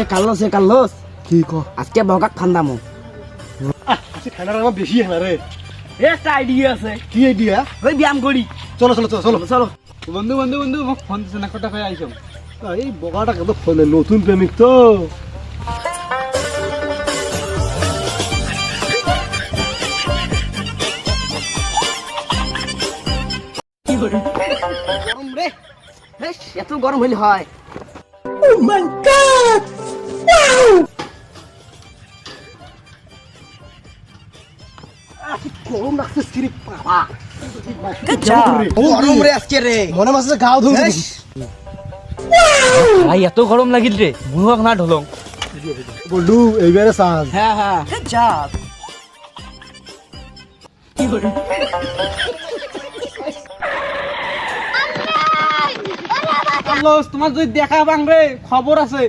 এ কাল্লোস এ কাল্লোস। কি ক? আজকে বগাক খান্দামো আজকে ঠান্ডাটা আমার বেশি হ্যাঁ রে এ একটা আইডিয়া আছে। কি আইডিয়া ওই ব্যায়াম করি চলো চলো চলো চলো। চলো। বন্ধু বন্ধু বন্ধু মোক ফোন দিছে না কটা হয়ে আইসম এই বগাটা কত ফোনে নতুন প্রেমিক তো। গরম রে বেশ এত গরম হইলে হয়। গরম লাগছে স্ত্রী বাবা। গরম রে আজকে রে। মনে মাসে গাও ধুম ভাই এত গরম লাগিল রে। মুহক না ঢলং। বল্ডু এইবারে হ্যাঁ হ্যাঁ। তোমার যদি দেখা বাংরে খবর আছে।